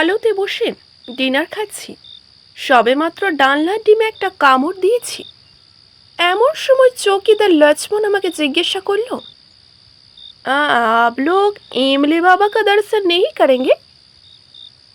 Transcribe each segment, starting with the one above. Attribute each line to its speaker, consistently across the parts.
Speaker 1: আলোতে বসে ডিনার খাচ্ছি সবেমাত্র ডালনার ডিমে একটা কামড় দিয়েছি এমন সময় চৌকিদার লক্ষ্মণ আমাকে জিজ্ঞাসা করলো "আ, आप लोग ইমলি বাবা का दर्शन नहीं करेंगे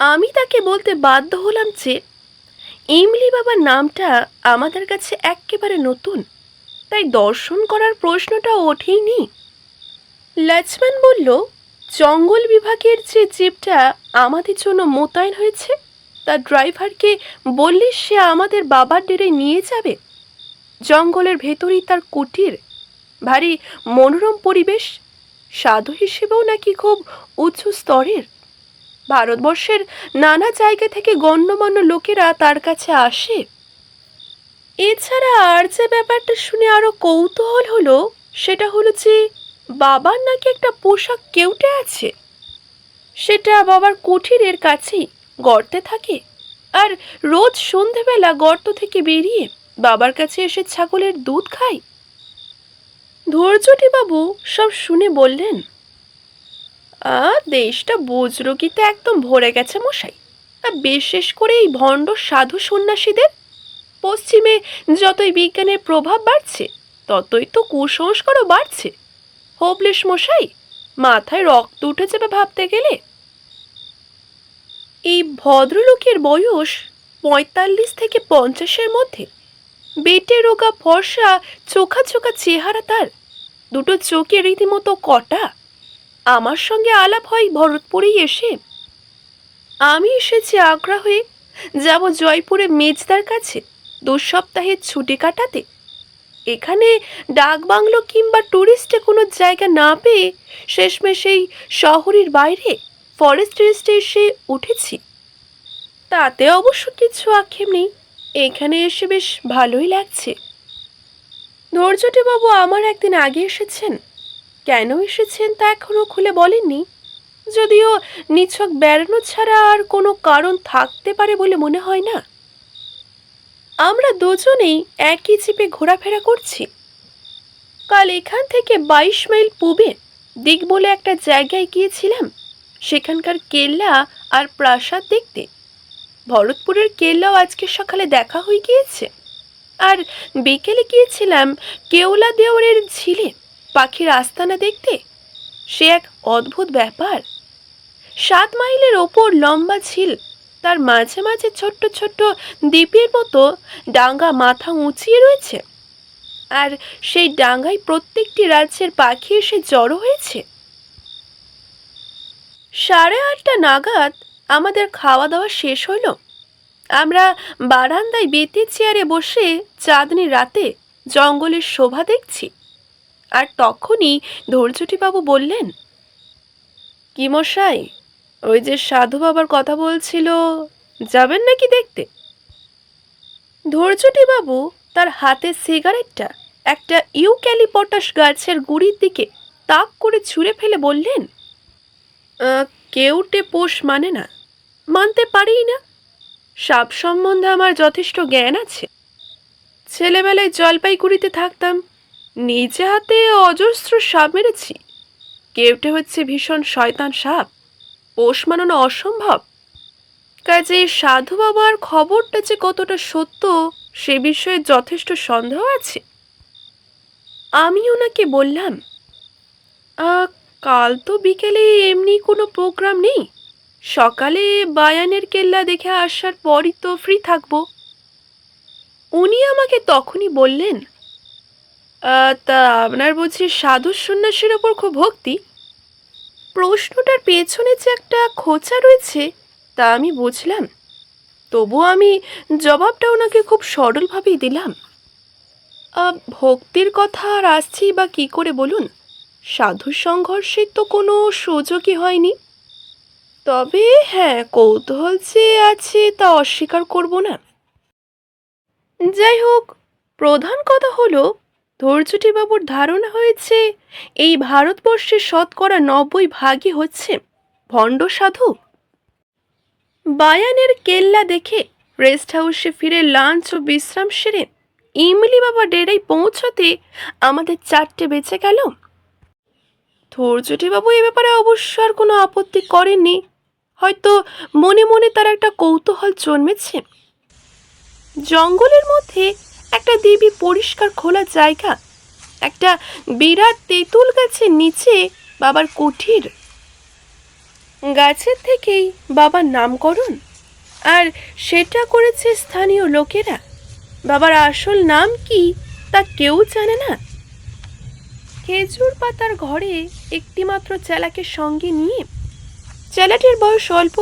Speaker 1: আমি তাকে বলতে বাধ্য হলাম যে ইমলি বাবার নামটা আমাদের কাছে একেবারে নতুন তাই দর্শন করার প্রশ্নটা ওঠেইনি লক্ষ্মণ বলল জঙ্গল বিভাগের যে জিপটা আমাদের জন্য মোতায়েন হয়েছে, তার ড্রাইভারকে বললে সে আমাদের বাবার ডেরে নিয়ে যাবে। জঙ্গলের ভেতরেই তার কুটির। ভারী মনোরম পরিবেশ, সাধু হিসেবেও নাকি খুব উঁচু স্তরের। ভারতবর্ষের নানা জায়গা থেকে গণ্যমান্য লোকেরা তার কাছে আসে। এছাড়া আর যে ব্যাপারটা শুনে আরও কৌতূহল হলো, সেটা হলো যে বাবার নাকি একটা পোশাক কেউটে আছে? সেটা বাবার কুঠিরের কাছেই গর্তে থাকে। আর রোজ সন্ধেবেলা গর্ত থেকে বেরিয়ে বাবার কাছে এসে ছাগলের দুধ খাই ধৈর্যটি বাবু সব শুনে বললেন, আ, দেশটা বজ্রগীতে একদম ভরে গেছে মশাই। আর বিশেষ করে এই ভণ্ড সাধু সন্ন্যাসীদের। পশ্চিমে যতই বিজ্ঞানের প্রভাব বাড়ছে, ততই তো কুসংস্কারও বাড়ছে। হোবলেশ মশাই, মাথায় রক্ত উঠে যাবে ভাবতে গেলে? এই ভদ্রলোকের বয়স পঁয়তাল্লিশ থেকে পঞ্চাশের মধ্যে। বেটে রোগা ফর্সা, চোখা চোখা চেহারা তার। দুটো চোখে রীতিমতো কটা। আমার সঙ্গে আলাপ হয় ভরতপুরেই এসে। আমি এসেছি আগ্রা হয়ে যাব জয়পুরে মেজদার কাছে। দু সপ্তাহের ছুটি কাটাতে। এখানে ডাক বাংলো কিংবা ট্যুরিস্টে কোনো জায়গা না পেয়ে শেষমেশ এই শহরের বাইরে ফরেস্ট রেস্টে এসে উঠেছি। তাতে অবশ্য কিছু আক্ষেপ নেই। এখানে এসে বেশ ভালোই লাগছে। ধৈর্যটি বাবু আমার একদিন আগে এসেছেন। কেন এসেছেন তা এখনও খুলে বলেননি। যদিও নিছক বেড়ানো ছাড়া আর কোনো কারণ থাকতে পারে বলে মনে হয় না। আমরা দুজনেই একই চিপে ঘোরাফেরা করছি। কাল এখান থেকে বাইশ মাইল পূবে দিক বলে একটা জায়গায় গিয়েছিলাম। সেখানকার কেল্লা আর প্রাসাদ দেখতে। ভরতপুরের কেল্লাও আজকে সকালে দেখা হয়ে গিয়েছে। আর বিকেলে গিয়েছিলাম কেওলা দেওয়ারের ঝিলে পাখির আস্তানা দেখতে। সে এক অদ্ভুত ব্যাপার। সাত মাইলের ওপর লম্বা ঝিল তার মাঝে মাঝে ছোট্ট ছোট্ট দ্বীপের মতো ডাঙ্গা মাথা উঁচিয়ে রয়েছে। আর সেই ডাঙ্গায় প্রত্যেকটি রাজ্যের পাখি এসে জড়ো হয়েছে। সাড়ে আটটা নাগাদ আমাদের খাওয়া দাওয়া শেষ হলো। আমরা বারান্দায় বেতের চেয়ারে বসে চাঁদনি রাতে জঙ্গলের শোভা দেখছি। আর তখনই ধৈর্যটিবাবু বললেন, কি মশাই ওই যে সাধু বাবার কথা বলছিল যাবেন নাকি দেখতে? ধৈর্যটি বাবু তার হাতের সিগারেটটা একটা ইউক্যালিপটাস গাছের গুড়ির দিকে তাক করে ছুঁড়ে ফেলে বললেন "আহ, কেউটে পোষ মানে না মানতে পারি না। সাপ সম্বন্ধে আমার যথেষ্ট জ্ঞান আছে। ছেলেবেলায় জলপাইগুড়িতে থাকতাম নিজে হাতে অজস্র সাপ মেরেছি। কেউটে হচ্ছে ভীষণ শয়তান সাপ। পোষ মানানো অসম্ভব। কাজে সাধু বাবার খবরটা যে কতটা সত্য, সে বিষয়ে যথেষ্ট সন্দেহ আছে। আমি ওনাকে বললাম কাল তো বিকেলে এমনি কোনো প্রোগ্রাম নেই। সকালে বায়ানের কেল্লা দেখে আসার পরই তো ফ্রি থাকব। উনি আমাকে তখনই বললেন তা আপনার বুঝি সাধু সন্ন্যাসীর ওপর খুব ভক্তি? প্রশ্নটার পেছনে যে একটা খোঁচা রয়েছে, তা আমি বুঝলাম। তবু আমি জবাবটা ওনাকে খুব সরলভাবেই দিলাম। ভক্তির কথা আর আসছি বা কি করে বলুন? সাধু সংঘর্ষের তো কোনো সুযোগই হয়নি। তবে হ্যাঁ কৌতূহল যে আছে তা অস্বীকার করব না। যাই হোক, প্রধান কথা হলো ধৈর্যটি বাবুর ধারণা হয়েছে, এই ভারতবর্ষের শতকরা নব্বই ভাগই হচ্ছে ভণ্ড সাধু। বায়ানের কেল্লা দেখে রেস্ট হাউসে ফিরে লাঞ্চ ও বিশ্রাম সেরে ইমলি বাবা ডেরাই পৌঁছতে আমাদের চারটে বেঁচে গেল। বাবু এ ব্যাপারে অবশ্য আর কোনো আপত্তি করেননি, হয়তো মনে মনে তার একটা কৌতূহল জন্মেছে। জঙ্গলের মধ্যে একটা দিবি পরিষ্কার খোলা জায়গা, একটা বিরাট তেঁতুল গাছের নিচে বাবার কুঠির। গাছের থেকেই বাবার নামকরণ, আর সেটা করেছে স্থানীয় লোকেরা। বাবার আসল নাম কি তা কেউ জানে না। খেজুর পাতার ঘরে একটিমাত্র চেলাকে সঙ্গে নিয়ে, চেলাটির বয়স অল্প।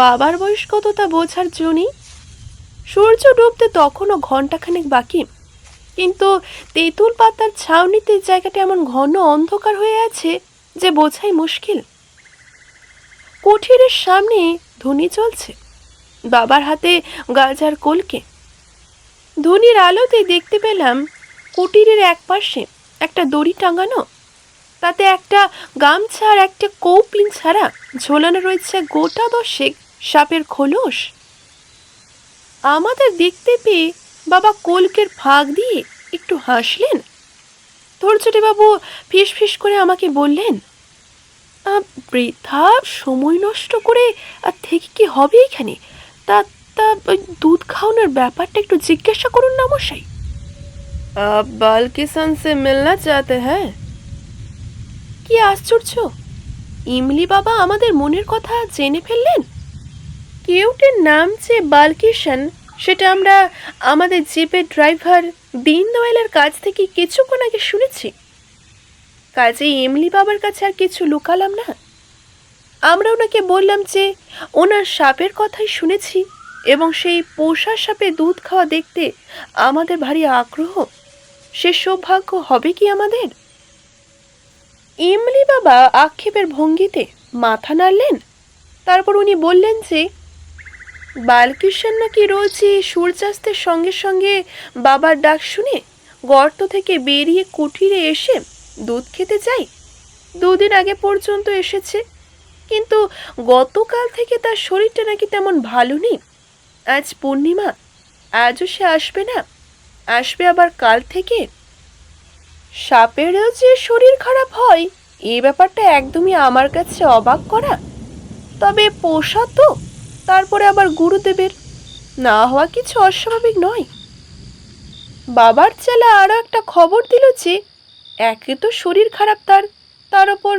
Speaker 1: বাবার বয়স কত তা বোঝার জন্যই সূর্য ডুবতে তখনও ঘন্টাখানেক বাকি। কিন্তু তেঁতুল পাতার ছাউনিতে জায়গাটা এমন ঘন অন্ধকার হয়ে আছে যে বোঝাই মুশকিল। কুঠিরের সামনে ধুনি চলছে, বাবার হাতে গাজার কলকে। ধুনির আলোতে দেখতে পেলাম কুটিরের এক পাশে একটা দড়ি টাঙানো, তাতে একটা গামছা আর একটা কৌপিন ছাড়া ঝোলানো রয়েছে গোটা দশেক সাপের খোলস। আমাদের দেখতে পেয়ে বাবা কলকের ফাঁক দিয়ে একটু হাসলেন ধৈর্যটি বাবু ফিস ফিস করে আমাকে বললেন "আহ, বৃথা সময় নষ্ট করে আর থেকে কি হবে এখানে তা তা ওই দুধ খাওয়ানোর ব্যাপারটা একটু জিজ্ঞাসা করুন না মশাই आप बाल किसान से मिलना चाहते हैं কি আশ্চর্য ইমলি বাবা আমাদের মনের কথা জেনে ফেললেন কেউটের নাম যে বালকিষান সেটা আমরা আমাদের জিপের ড্রাইভার দিন দয়ালের কাছ থেকে কিছুক্ষণ আগে শুনেছি। কাজেই এমলি বাবার কাছে আর কিছু লুকালাম না। আমরা ওনাকে বললাম যে ওনার সাপের কথাই শুনেছি এবং সেই পোষা সাপে দুধ খাওয়া দেখতে আমাদের ভারী আগ্রহ। সে সৌভাগ্য হবে কি আমাদের? ইমলি বাবা আক্ষেপের ভঙ্গিতে মাথা নাড়লেন। তারপর উনি বললেন যে বালকৃষ্ণ নাকি রোজই সূর্যাস্তের সঙ্গে সঙ্গে বাবার ডাক শুনে গর্ত থেকে বেরিয়ে কুঠিরে এসে দুধ খেতে চাই দুদিন আগে পর্যন্ত এসেছে। কিন্তু গতকাল থেকে তার শরীরটা নাকি তেমন ভালো নেই। আজ পূর্ণিমা, আজও সে আসবে না। আসবে আবার কাল থেকে। সাপেরও যে শরীর খারাপ হয় এই ব্যাপারটা একদমই আমার কাছে অবাক করা। তবে পোষা তো তারপরে আবার গুরুদেবের। না হওয়া কিছু অস্বাভাবিক নয়। বাবার চেলা আরও একটা খবর দিল যে, একে তো শরীর খারাপ তার তার ওপর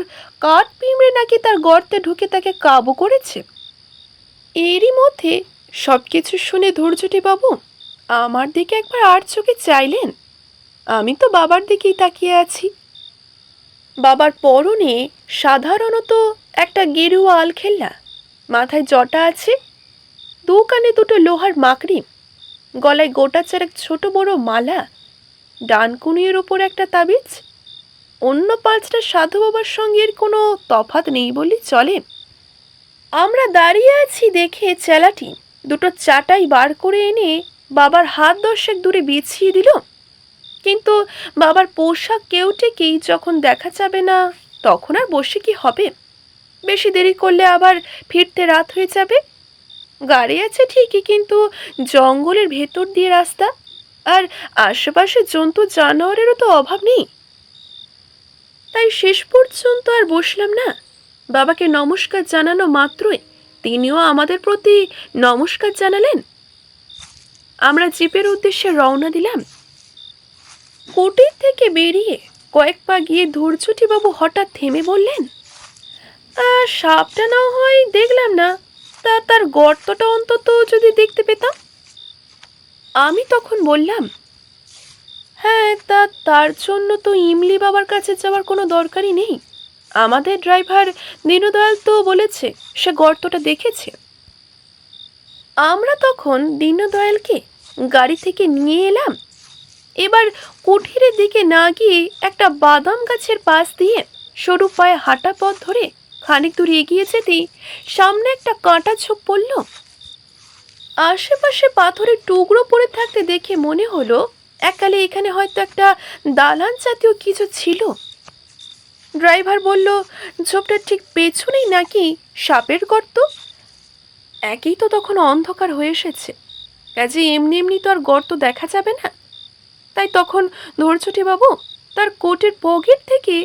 Speaker 1: কাঠ পিঁমড়ে নাকি তার গর্তে ঢুকে তাকে কাবু করেছে। এরই মধ্যে সব কিছু শুনে ধৈর্যটি বাবু আমার দিকে একবার আর চোখে চাইলেন। আমি তো বাবার দিকেই তাকিয়ে আছি। বাবার পরনে সাধারণত একটা গেরুয়া আল আলখেল্লা। মাথায় জটা আছে, দু কানে দুটো লোহার মাকড়ি, গলায় গোটা চারেক ছোট বড় মালা, ডান কুনিয়ের ওপর একটা তাবিজ, অন্য পাঁচটা সাধু বাবার সঙ্গে এর কোনো তফাত নেই বলি চলে। আমরা দাঁড়িয়ে আছি দেখে চেলাটি, দুটো চাটাই বার করে এনে বাবার হাত দশেক দূরে বিছিয়ে দিল। কিন্তু বাবার পোশাক কেউটেকেই যখন দেখা যাবে না, তখন আর বসে কি হবে? বেশি দেরি করলে আবার ফিরতে রাত হয়ে যাবে? গাড়ি আছে ঠিকই কিন্তু জঙ্গলের ভেতর দিয়ে রাস্তা। আর আশেপাশে জন্তু জানোয়ারেরও তো অভাব নেই। তাই শেষ পর্যন্ত আর বসলাম না। বাবাকে নমস্কার জানানো মাত্রই তিনিও আমাদের প্রতি নমস্কার জানালেন। আমরা জিপের উদ্দেশ্যে রওনা দিলাম। কুটির থেকে বেরিয়ে কয়েক পা গিয়ে বাবু হঠাৎ থেমে বললেন "আহ, সাপটা না হয় দেখলাম না। তা তার গর্তটা অন্তত যদি দেখতে পেতাম। আমি তখন বললাম হ্যাঁ তা তার জন্য তো ইমলি বাবার কাছে যাওয়ার কোনো দরকারই নেই। আমাদের ড্রাইভার দীনদয়াল তো বলেছে, সে গর্তটা দেখেছে। আমরা তখন দীনদয়ালকে গাড়ি থেকে নিয়ে এলাম। এবার কুঠিরের দিকে না গিয়ে একটা বাদাম গাছের পাশ দিয়ে সরু পায়ে হাঁটা পথ ধরে খানিক দূর এগিয়ে যেতেই সামনে একটা কাঁটা ছোপ পড়ল। আশেপাশে পাথরের টুকরো পড়ে থাকতে দেখে মনে হলো, এককালে এখানে হয়তো একটা দালান জাতীয় কিছু ছিল। ড্রাইভার বলল, ঝোপটা ঠিক পেছনেই নাকি সাপের গর্ত? একই তো তখন অন্ধকার হয়ে এসেছে। কাজে এমনি এমনি তো আর গর্ত দেখা যাবে না। তাই তখন ধৈর্যটি বাবু তার কোটের পকেট থেকে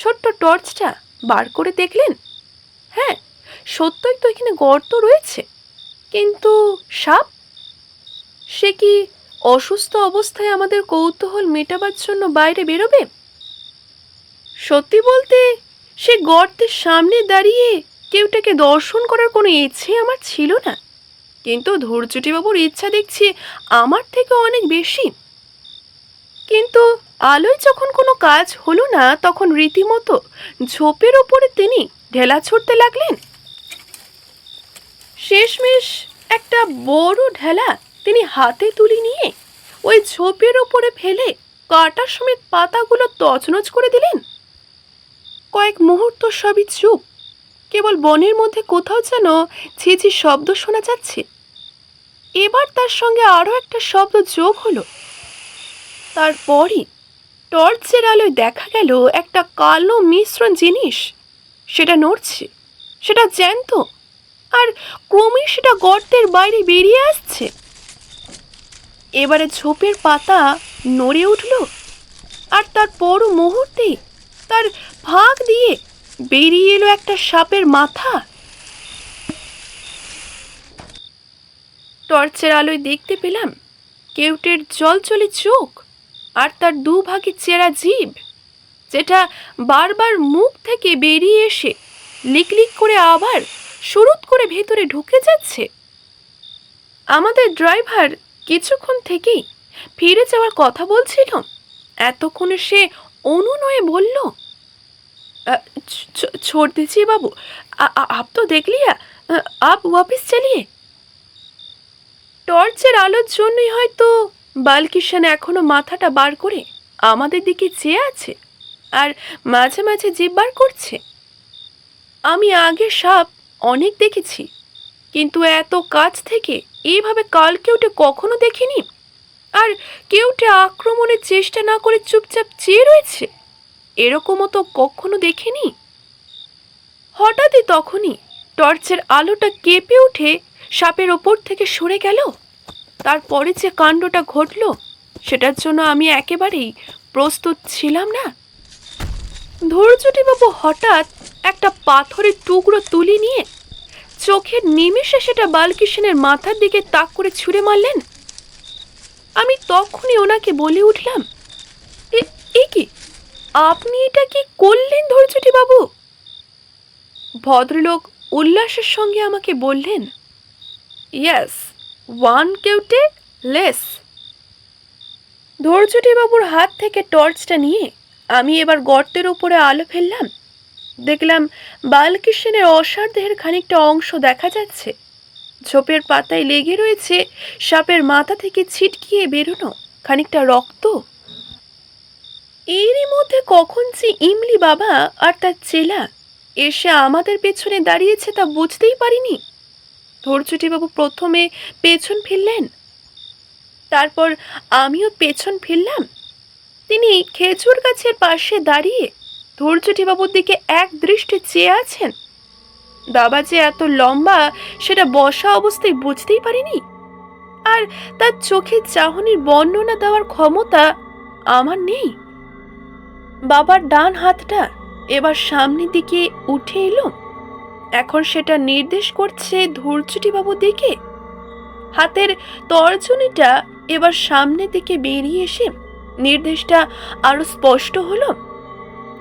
Speaker 1: ছোট্ট টর্চটা বার করে দেখলেন। হ্যাঁ সত্যই তো এখানে গর্ত রয়েছে। কিন্তু সাপ? সে কি অসুস্থ অবস্থায় আমাদের কৌতূহল মেটাবার জন্য বাইরে বেরোবে? সত্যি বলতে, সে গর্তের সামনে দাঁড়িয়ে কেউটাকে দর্শন করার কোনো ইচ্ছে আমার ছিল না। কিন্তু ধৈর্যটিবাবুর ইচ্ছা দেখছি আমার থেকে অনেক বেশি। কিন্তু আলোয় যখন কোনো কাজ হলো না, তখন রীতিমতো ঝোপের ওপরে তিনি ঢেলা ছুটতে লাগলেন? শেষমেশ একটা বড় ঢেলা তিনি হাতে তুলি নিয়ে ওই ঝোপের ওপরে ফেলে কাটা সমেত পাতাগুলো তছনছ করে দিলেন। কয়েক মুহূর্ত সবই চুপ। কেবল বনের মধ্যে কোথাও যেন ছিছি শব্দ শোনা যাচ্ছে। এবার তার সঙ্গে আরও একটা শব্দ যোগ হলো। তারপরই টর্চের আলোয় দেখা গেল একটা কালো মিশ্রণ জিনিস। সেটা নড়ছে, সেটা জ্যান্ত, আর ক্রমেই সেটা গর্তের বাইরে বেরিয়ে আসছে। এবারে ঝোপের পাতা নড়ে উঠল, আর তার পর মুহূর্তে তার ফাঁক দিয়ে বেরিয়ে এলো একটা সাপের মাথা। টর্চের আলোয় দেখতে পেলাম কেউটের জলচলে চোখ, আর তার দুভাগে চেরা জীব। যেটা বারবার মুখ থেকে বেরিয়ে এসে লিকলিক করে আবার সুরুত করে ভেতরে ঢুকে যাচ্ছে আমাদের ড্রাইভার কিছুক্ষণ থেকেই ফিরে যাওয়ার কথা বলছিল এতক্ষণে সে অনুনয়ে বলল "अ, छ- छ- छोड़ दीजिए बाबू आ- आ- आप तो देख लिया अ, आप वापस चलिए টর্চের আলোর জন্যই হয়তো বালকিষান এখনো মাথাটা বার করে আমাদের দিকে চেয়ে আছে আর মাঝে মাঝে জিভ বার করছে। আমি আগে সাপ অনেক দেখেছি, কিন্তু এত কাছ থেকে এইভাবে কাল কেউটে কখনো দেখিনি। আর কেউটে আক্রমণের চেষ্টা না করে চুপচাপ চেয়ে রয়েছে, এরকমও তো কখনো দেখিনি। হঠাৎই তখনই টর্চের আলোটা কেঁপে উঠে সাপের ওপর থেকে সরে গেল। তারপরে যে কাণ্ডটা ঘটল, সেটার জন্য আমি একেবারেই প্রস্তুত ছিলাম না। ধৈর্যটিবাবু হঠাৎ একটা পাথরের টুকরো তুলি নিয়ে চোখের নিমেষে সেটা বালকৃষ্ণের মাথার দিকে তাক করে ছুঁড়ে মারলেন। আমি তখনই ওনাকে বলে উঠলাম, "এ- কি? আপনি এটা কি করলেন ধৈর্যটি বাবু ভদ্রলোক উল্লাসের সঙ্গে আমাকে বললেন ইয়েস ওয়ান কেউ কেউটে লেস ধৈর্যটি বাবুর হাত থেকে টর্চটা নিয়ে আমি এবার গর্তের উপরে আলো ফেললাম। দেখলাম বালকৃষ্ণের অসার দেহের খানিকটা অংশ দেখা যাচ্ছে। ঝোপের পাতায় লেগে রয়েছে সাপের মাথা থেকে ছিটকিয়ে বেরোনো খানিকটা রক্ত। এরই মধ্যে কখন যে ইমলি বাবা আর তার চেলা এসে আমাদের পেছনে দাঁড়িয়েছে তা বুঝতেই পারিনি। ধৈর্যটিবাবু প্রথমে পেছন ফিরলেন। তারপর আমিও পেছন ফিরলাম। তিনি খেজুর গাছের পাশে দাঁড়িয়ে ধৈর্যটিবাবুর দিকে এক দৃষ্টি চেয়ে আছেন। বাবা যে এত লম্বা, সেটা বসা অবস্থায় বুঝতেই পারিনি। আর তার চোখের চাহনির বর্ণনা দেওয়ার ক্ষমতা আমার নেই। বাবার ডান হাতটা এবার সামনের দিকে উঠে এলো। এখন সেটা নির্দেশ করছে ধৈর্যটিবাবুর দিকে। হাতের তর্জনীটা এবার সামনের দিকে বেরিয়ে এসে নির্দেশটা আরও স্পষ্ট হলো?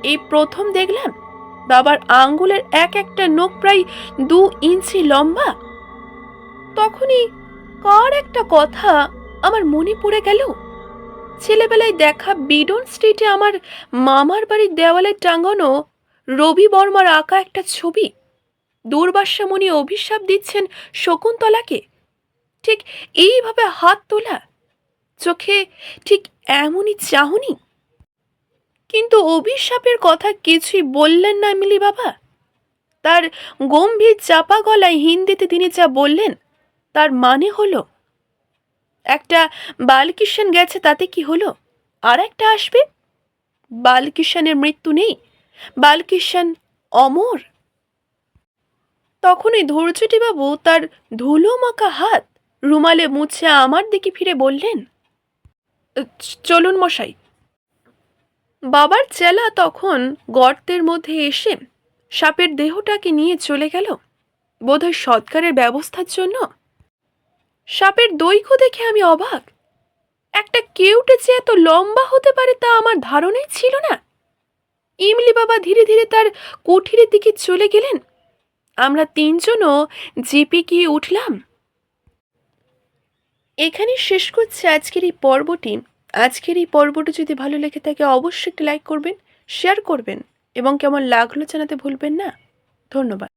Speaker 1: এই প্রথম দেখলাম, বাবার আঙ্গুলের এক একটা নখ প্রায় দু ইঞ্চি লম্বা। তখনই কার একটা কথা আমার মনে পড়ে গেল। ছেলেবেলায় দেখা বিডন স্ট্রিটে আমার মামার বাড়ির দেওয়ালে টাঙানো রবি বর্মার আঁকা একটা ছবি। দুর্বাসামণি অভিশাপ দিচ্ছেন শকুন্তলাকে। ঠিক এইভাবে হাত তোলা চোখে ঠিক এমনই চাহনি? কিন্তু অভিশাপের কথা কিছুই বললেন না মিলি বাবা। তার গম্ভীর চাপা গলায় হিন্দিতে তিনি যা বললেন, তার মানে হলো, একটা বালকিষান গেছে তাতে কি হলো? আর একটা আসবে? বালকিষানের মৃত্যু নেই বালকিষান অমর। তখনই ধৈর্যটিবাবু তার ধুলো মাখা হাত রুমালে মুছে আমার দিকে ফিরে বললেন "চ- চলুন মশাই। বাবার চেলা তখন গর্তের মধ্যে এসে সাপের দেহটাকে নিয়ে চলে গেল। বোধহয় সৎকারের ব্যবস্থার জন্য। সাপের দৈর্ঘ্য দেখে আমি অবাক। একটা কেউটে যে এত লম্বা হতে পারে তা আমার ধারণাই ছিল না। ইমলি বাবা ধীরে ধীরে তার কুঠিরের দিকে চলে গেলেন। আমরা তিনজনও জিপে গিয়ে উঠলাম। এখানে শেষ করছে আজকের এই পর্বটি। আজকের এই পর্বটি যদি ভালো লেগে থাকে, অবশ্যই একটি লাইক করবেন, শেয়ার করবেন, এবং কেমন লাগল জানাতে ভুলবেন না। ধন্যবাদ।